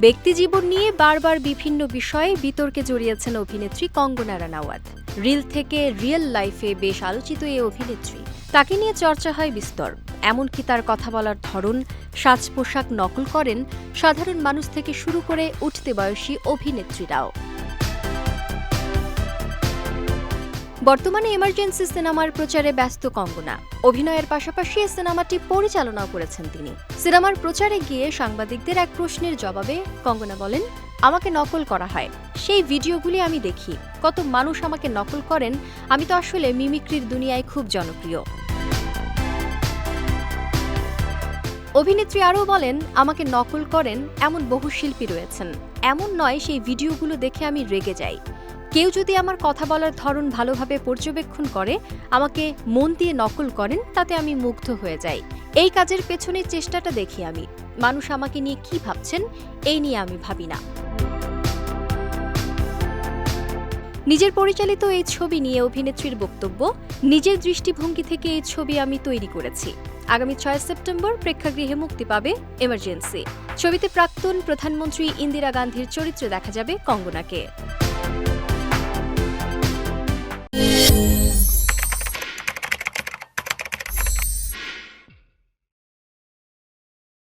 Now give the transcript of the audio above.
ব্যক্তিজীবন নিয়ে বারবার বিভিন্ন বিষয়ে বিতর্কে জড়িয়েছেন অভিনেত্রী কঙ্গনা রানাওয়াত। রিল থেকে রিয়েল লাইফে বেশ আলোচিত এই অভিনেত্রী। তাকে নিয়ে চর্চা হয় বিস্তর। এমনকি তার কথা বলার ধরন, সাজ পোশাক নকল করেন সাধারণ মানুষ থেকে শুরু করে উঠতে বয়সী অভিনেত্রীরাও। বর্তমানে এমার্জেন্সি সিনেমার প্রচারে ব্যস্ত কঙ্গনা। অভিনয়ের পাশাপাশি সিনেমাটি পরিচালনাও করেছেন তিনি। সিনেমার প্রচারে গিয়ে সাংবাদিকদের এক প্রশ্নের জবাবে কঙ্গনা বলেন, আমাকে নকল করা হয়। সেই ভিডিওগুলি আমি দেখি। কত মানুষ আমাকে নকল করেন, আমি তো আসলে মিমিক্রির দুনিয়ায় খুব জনপ্রিয়। অভিনেত্রী আরও বলেন, আমাকে নকল করেন এমন বহু শিল্পী রয়েছেন। এমন নয়, সেই ভিডিওগুলো দেখে আমি রেগে যাই। কেউ যদি আমার কথা বলার ধরন ভালোভাবে পর্যবেক্ষণ করে, আমাকে মন দিয়ে নকল করেন, তাতে আমি মুগ্ধ হয়ে যাই। এই কাজের পেছনের চেষ্টাটা দেখি আমি। মানুষ আমাকে নিয়ে কি ভাবছেন, এই নিয়ে আমি ভাবি না। নিজের পরিচালিত এই ছবি নিয়ে অভিনেত্রীর বক্তব্য, নিজের দৃষ্টিভঙ্গি থেকে এই ছবি আমি তৈরি করেছি। আগামী ছয় সেপ্টেম্বর প্রেক্ষাগৃহে মুক্তি পাবে এমার্জেন্সি। ছবিতে প্রাক্তন প্রধানমন্ত্রী ইন্দিরা গান্ধীর চরিত্রে দেখা যাবে কঙ্গনাকে।